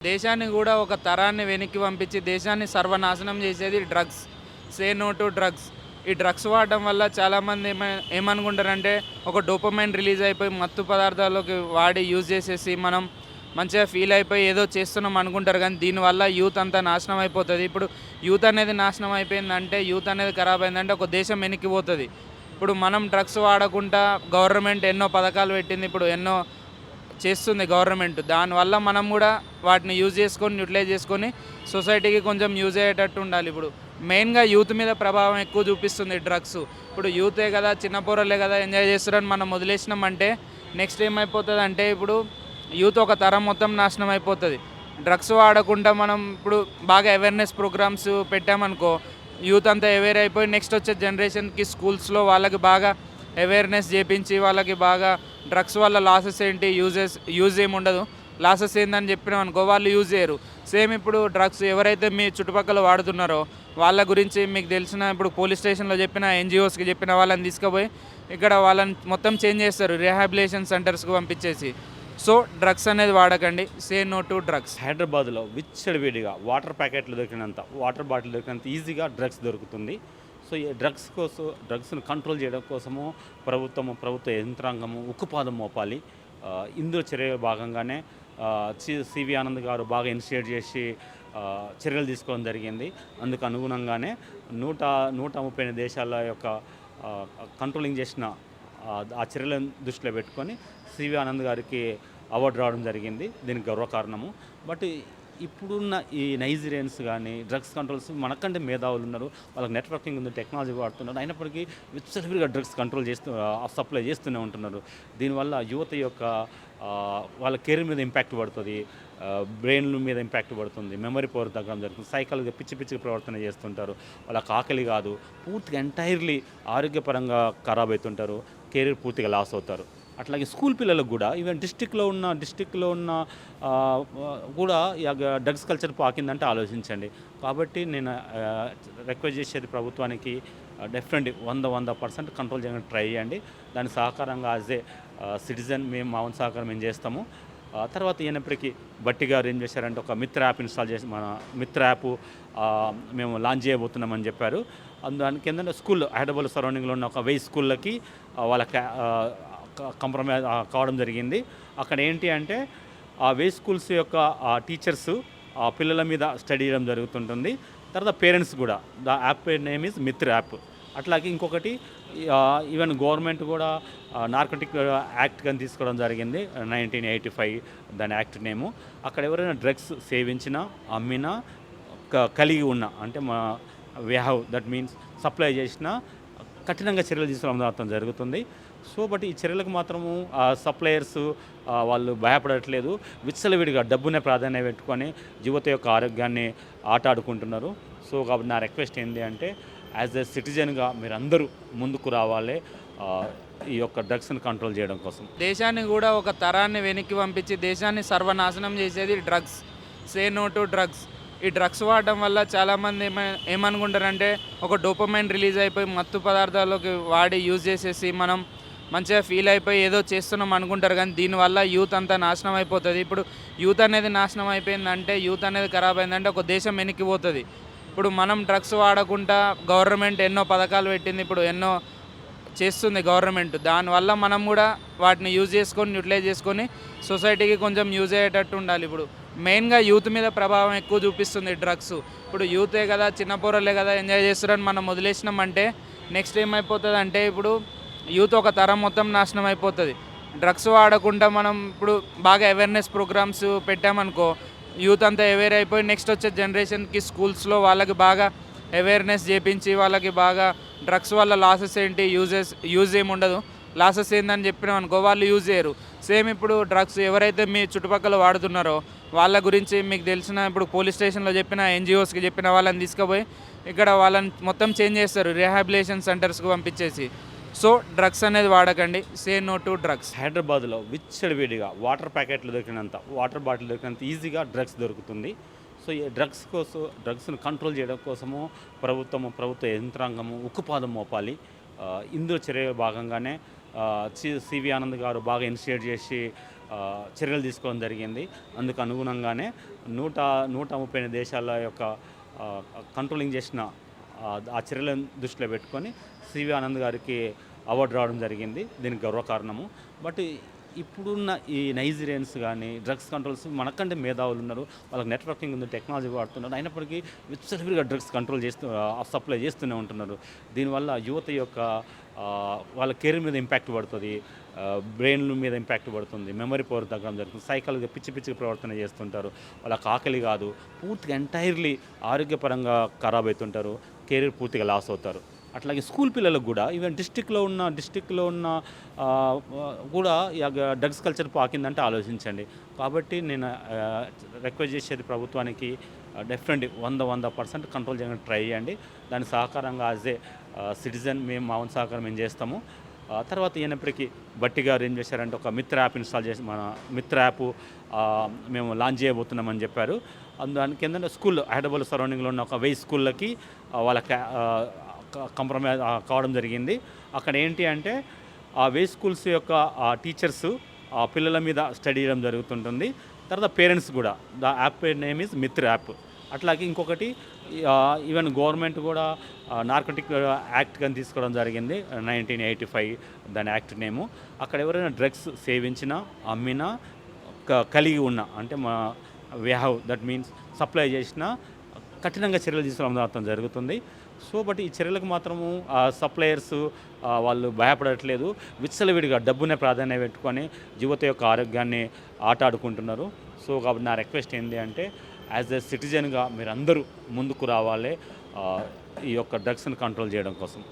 దేశాన్ని కూడా ఒక తరాన్ని వెనక్కి పంపించి దేశాన్ని సర్వనాశనం చేసేది drugs say no to drugs ఈ డ్రగ్స్ వాడడం వల్ల చాలామంది ఏమ- ఏమనుకుంటారంటే ఒక డోపమైన్ రిలీజ్ అయిపోయి మత్తు పదార్థాలకి వాడి యూజ్ చేసేసి మనం మంచిగా ఫీల్ అయిపోయి ఏదో చేస్తున్నాం అనుకుంటారు కానీ దీనివల్ల యూత్ అంతా నాశనం అయిపోతుంది. ఇప్పుడు యూత్ అనేది నాశనం అయిపోయిందంటే యూత్ అనేది ఖరాబ్ అయిందంటే ఒక దేశం వెనక్కి పోతుంది. ఇప్పుడు మనం డ్రగ్స్ వాడకుండా గవర్నమెంట్ ఎన్నో పథకాలు పెట్టింది. ఇప్పుడు ఎన్నో చేస్తుంది గవర్నమెంట్. దానివల్ల మనం కూడా వాటిని యూజ్ చేసుకొని యూటిలైజ్ చేసుకొని సొసైటీకి కొంచెం యూజ్ అయ్యేటట్టు ఉండాలి. ఇప్పుడు మెయిన్గా యూత్ మీద ప్రభావం ఎక్కువ చూపిస్తుంది డ్రగ్స్. ఇప్పుడు యూతే కదా చిన్న పోరలే కదా ఎంజాయ్ చేస్తారని మనం వదిలేసినామంటే నెక్స్ట్ ఏమైపోతుంది అంటే ఇప్పుడు యూత్ ఒక తరం మొత్తం నాశనం అయిపోతుంది. డ్రగ్స్ వాడకుండా మనం ఇప్పుడు బాగా అవేర్నెస్ ప్రోగ్రామ్స్ పెట్టామనుకో యూత్ అంతా అవేర్ అయిపోయి నెక్స్ట్ వచ్చే జనరేషన్కి స్కూల్స్లో వాళ్ళకి బాగా అవేర్నెస్ చేపించి వాళ్ళకి బాగా డ్రగ్స్ వల్ల లాసెస్ ఏంటి యూజెస్ యూజ్ ఏమి ఉండదు. లాసెస్ ఏందని చెప్పినాం అనుకో వాళ్ళు యూజ్ చేయరు. సేమ్ ఇప్పుడు డ్రగ్స్ ఎవరైతే మీ చుట్టుపక్కల వాడుతున్నారో వాళ్ళ గురించి మీకు తెలిసిన ఇప్పుడు పోలీస్ స్టేషన్లో చెప్పిన ఎన్జిఓస్కి చెప్పిన వాళ్ళని తీసుకుపోయి ఇక్కడ వాళ్ళని మొత్తం చేంజ్ చేస్తారు రిహాబిలేషన్ సెంటర్స్కి పంపించేసి. సో డ్రగ్స్ అనేది వాడకండి. సే నో టు డ్రగ్స్ హైదరాబాద్లో విచ్చడివిడిగా వాటర్ ప్యాకెట్లు దొరికినంత వాటర్ బాటిల్ దొరికినంత ఈజీగా డ్రగ్స్ దొరుకుతుంది. సో ఈ డ్రగ్స్ కోసం డ్రగ్స్ను కంట్రోల్ చేయడం కోసము ప్రభుత్వము ప్రభుత్వ యంత్రాంగము ఉక్కుపాదం మోపాలి. ఇందులో చర్య భాగంగానే సివి ఆనంద్ గారు బాగా ఇనిషియేట్ చేసి చర్యలు తీసుకోవడం జరిగింది. అందుకు అనుగుణంగానే నూట నూట ముప్పై ఎనిమిది దేశాల యొక్క కంట్రోలింగ్ చేసిన ఆ, చర్యలను దృష్టిలో పెట్టుకొని సివి ఆనంద్ గారికి అవార్డు రావడం జరిగింది. దీనికి గర్వకారణము బట్ ఇప్పుడున్న ఈ నైజీరియన్స్ కానీ డ్రగ్స్ కంట్రోల్స్ మనకంటే మేధావులు ఉన్నారు. వాళ్ళకి నెట్వర్కింగ్ ఉంది టెక్నాలజీ వాడుతున్నారు. అయినప్పటికీ విచ్చలవిడిగా డ్రగ్స్ కంట్రోల్ చేస్తూ సప్లై చేస్తూనే ఉంటున్నారు. దీనివల్ల యువత యొక్క వాళ్ళ కెరీర్ మీద ఇంపాక్ట్ పడుతుంది. బ్రెయిన్ మీద ఇంపాక్ట్ పడుతుంది. మెమరీ పవర్ తగ్గడం జరుగుతుంది. సైకిల్గా పిచ్చి పిచ్చిగా ప్రవర్తన చేస్తుంటారు. వాళ్ళకి ఆకలి కాదు. పూర్తిగా ఎంటైర్లీ ఆరోగ్యపరంగా ఖరాబ్ అవుతుంటారు కెరీర్ పూర్తిగా లాస్ అవుతారు. అట్లాగే స్కూల్ పిల్లలకు కూడా ఈవెన్ డిస్టిక్లో ఉన్న డిస్టిక్లో ఉన్న కూడా డ్రగ్స్ కల్చర్ పాకిందంటే ఆలోచించండి. కాబట్టి నేను రిక్వెస్ట్ చేసేది ప్రభుత్వానికి డెఫినెట్లీ వంద వంద పర్సెంట్ కంట్రోల్ చేయడానికి ట్రై చేయండి. దాని సహకారంగా యాజ్ ఏ సిటిజన్ మేము మా సహకారం మేము చేస్తాము. తర్వాత అయినప్పటికీ బట్టి గారు ఏం చేశారంటే ఒక మిత్ర యాప్ ఇన్స్టాల్ చేసి మన మిత్ర యాప్ మేము లాంచ్ చేయబోతున్నామని చెప్పారు. అందు దానికి ఏంటంటే స్కూల్ హైదరాబాద్ సరౌండింగ్లో ఉన్న ఒక వెయ్యి స్కూళ్ళకి వాళ్ళ కంప్రమైజ్ కావడం జరిగింది. అక్కడ ఏంటి అంటే ఆ వే స్కూల్స్ యొక్క ఆ టీచర్స్ ఆ పిల్లల మీద స్టడీ చేయడం జరుగుతుంటుంది. తర్వాత పేరెంట్స్ కూడా. The app name is Mitra app. అట్లాగే ఇంకొకటి ఈవెన్ గవర్నమెంట్ కూడా నార్కోటిక్ యాక్ట్ కానీ తీసుకోవడం జరిగింది. నైన్టీన్ ఎయిటీ ఫైవ్ దాని యాక్ట్ నేము. అక్కడ ఎవరైనా డ్రగ్స్ సేవించినా అమ్మినా క- కలిగి ఉన్న అంటే మా we have that means supply చేసిన కఠినంగా చర్యలు తీసుకోవడం జరుగుతుంది. సో బట్ ఈ చర్యలకు మాత్రము సప్లయర్స్ వాళ్ళు భయపడట్లేదు. విచ్చలవిడిగా డబ్బునే ప్రాధాన్యత పెట్టుకొని యువత యొక్క ఆరోగ్యాన్ని ఆటాడుకుంటున్నారు. సో కాబట్టి నా రిక్వెస్ట్ ఏంటి అంటే యాజ్ ఎ సిటిజన్గా మీరందరూ ముందుకు రావాలి ఈ యొక్క డ్రగ్స్ని కంట్రోల్ చేయడం కోసం. దేశాన్ని కూడా ఒక తరాన్ని వెనక్కి పంపించి దేశాన్ని సర్వనాశనం చేసేది drugs. Say no to drugs. ఈ డ్రగ్స్ వాడడం వల్ల చాలామంది ఏమ ఏమనుకుంటారంటే ఒక డోపమైన్ రిలీజ్ అయిపోయి మత్తు పదార్థాలకి వాడి యూజ్ చేసేసి మనం మంచిగా ఫీల్ అయిపోయి ఏదో చేస్తున్నాం అనుకుంటారు కానీ దీనివల్ల యూత్ అంతా నాశనం అయిపోతుంది. ఇప్పుడు యూత్ అనేది నాశనం అయిపోయిందంటే యూత్ అనేది ఖరాబ్ అయిందంటే ఒక దేశం వెనక్కి పోతుంది. ఇప్పుడు మనం డ్రగ్స్ వాడకుండా గవర్నమెంట్ ఎన్నో పథకాలు పెట్టింది ఇప్పుడు ఎన్నో చేస్తుంది గవర్నమెంట్ దానివల్ల మనం కూడా వాటిని యూజ్ చేసుకొని యూటిలైజ్ చేసుకొని సొసైటీకి కొంచెం యూజ్ అయ్యేటట్టు ఉండాలి. ఇప్పుడు మెయిన్గా యూత్ మీద ప్రభావం ఎక్కువ చూపిస్తుంది డ్రగ్స్ ఇప్పుడు యూతే కదా చిన్న పోరలే కదా ఎంజాయ్ చేస్తారని మనం వదిలేసినామంటే నెక్స్ట్ ఏమైపోతుంది అంటే ఇప్పుడు యూత్ ఒక తరం మొత్తం నాశనం అయిపోతుంది. డ్రగ్స్ వాడకుండా మనం ఇప్పుడు బాగా అవేర్నెస్ ప్రోగ్రామ్స్ పెట్టామనుకో యూత్ అంతా అవేర్ అయిపోయి నెక్స్ట్ వచ్చే జనరేషన్కి స్కూల్స్లో వాళ్ళకి బాగా అవేర్నెస్ చేపించి వాళ్ళకి బాగా డ్రగ్స్ వల్ల లాసెస్ ఏంటి యూజెస్ యూజ్ ఏమి ఉండదు. లాసెస్ ఏందని చెప్పినాం అనుకో వాళ్ళు యూజ్ చేయరు. సేమ్ ఇప్పుడు డ్రగ్స్ ఎవరైతే మీ చుట్టుపక్కల వాడుతున్నారో వాళ్ళ గురించి మీకు తెలిసిన ఇప్పుడు పోలీస్ స్టేషన్లో చెప్పిన ఎన్జిఓస్కి చెప్పిన వాళ్ళని తీసుకుపోయి ఇక్కడ వాళ్ళని మొత్తం చేంజ్ చేస్తారు. రిహాబిలేషన్ సెంటర్స్కి పంపించేసి. సో డ్రగ్స్ అనేది వాడకండి. Say no to drugs. హైదరాబాద్లో విచ్చడివిడిగా వాటర్ ప్యాకెట్లు దొరికినంత వాటర్ బాటిల్ దొరికినంత ఈజీగా డ్రగ్స్ దొరుకుతుంది. సో ఈ డ్రగ్స్ కోసం డ్రగ్స్ను కంట్రోల్ చేయడం కోసము ప్రభుత్వము ప్రభుత్వ యంత్రాంగము ఉక్కుపాదం మోపాలి. ఇందులో చర్య భాగంగానే సివి ఆనంద్ గారు బాగా ఇనిషియేట్ చేసి చర్యలు తీసుకోవడం జరిగింది. అందుకు అనుగుణంగానే నూట నూట ముప్పై దేశాల యొక్క కంట్రోలింగ్ చేసిన ఆ, చర్యలను దృష్టిలో పెట్టుకొని సివి ఆనంద్ గారికి అవార్డు రావడం జరిగింది. దీనికి గర్వకారణము బట్ ఇప్పుడున్న ఈ నైజీరియన్స్ కానీ డ్రగ్స్ కంట్రోల్స్ మనకంటే మేధావులు ఉన్నారు. వాళ్ళకి నెట్వర్కింగ్ ఉంది టెక్నాలజీ వాడుతున్నారు. అయినప్పటికీ విచ్చలవిడిగా డ్రగ్స్ కంట్రోల్ చేస్తూ సప్లై చేస్తూనే ఉంటున్నారు. దీనివల్ల యువత యొక్క వాళ్ళ కెరీర్ మీద ఇంపాక్ట్ పడుతుంది. బ్రెయిన్ మీద ఇంపాక్ట్ పడుతుంది. మెమరీ పవర్ తగ్గడం జరుగుతుంది. సైకిల్గా పిచ్చి పిచ్చి ప్రవర్తన చేస్తుంటారు. వాళ్ళకి ఆకలి కాదు. పూర్తిగా ఎంటైర్లీ ఆరోగ్యపరంగా ఖరాబ్ అవుతుంటారు. కెరీర్ పూర్తిగా లాస్ అవుతారు. అట్లాగే స్కూల్ పిల్లలకు కూడా ఈవెన్ డిస్టిక్లో ఉన్న డిస్టిక్లో ఉన్న కూడా డ్రగ్స్ కల్చర్ పాకిందంటే ఆలోచించండి. కాబట్టి నేను రిక్వెస్ట్ చేసేది ప్రభుత్వానికి డెఫినెట్ వంద వంద పర్సెంట్ కంట్రోల్ చేయడానికి ట్రై చేయండి. దాని సహకారంగా యాజ్ ఏ సిటిజన్ మేము మా సహకారం మేము చేస్తాము. తర్వాత అయినప్పటికీ బట్టి గారు ఏం చేశారంటే ఒక మిత్ర యాప్ ఇన్స్టాల్ చేసి మన మిత్ర యాప్ మేము లాంచ్ చేయబోతున్నామని చెప్పారు. అందు- దానికి ఏంటంటే స్కూల్ హైదరాబాద్ సరౌండింగ్లో ఉన్న ఒక వెయ్యి స్కూళ్ళకి వాళ్ళ కంప్రమైజ్ కావడం జరిగింది. అక్కడ ఏంటి అంటే ఆ వే స్కూల్స్ యొక్క టీచర్స్ ఆ పిల్లల మీద స్టడీ చేయడం జరుగుతుంటుంది. తర్వాత పేరెంట్స్ కూడా the app name is Mitra app. అట్లాగే ఇంకొకటి ఈవెన్ గవర్నమెంట్ కూడా నార్కటిక్ యాక్ట్ కానీ తీసుకోవడం జరిగింది. నైన్టీన్ ఎయిటీ ఫైవ్ దాని యాక్ట్ నేము. అక్కడ ఎవరైనా డ్రగ్స్ సేవించినా అమ్మినా క- కలిగి ఉన్న అంటే మా we have that means supply చేసిన కఠినంగా చర్యలు తీసుకోవడం జరుగుతుంది. సో బట్ ఈ చర్యలకు మాత్రము సప్లయర్స్ వాళ్ళు భయపడట్లేదు. విచ్చలవిడిగా డబ్బునే ప్రాధాన్యత పెట్టుకొని యువత యొక్క ఆరోగ్యాన్ని ఆటాడుకుంటున్నారు. సో కాబట్టి నా రిక్వెస్ట్ ఏంటి అంటే యాజ్ ఎ సిటిజన్గా మీరందరూ ముందుకు రావాలి ఈ యొక్క డ్రగ్స్ని కంట్రోల్ చేయడం కోసం.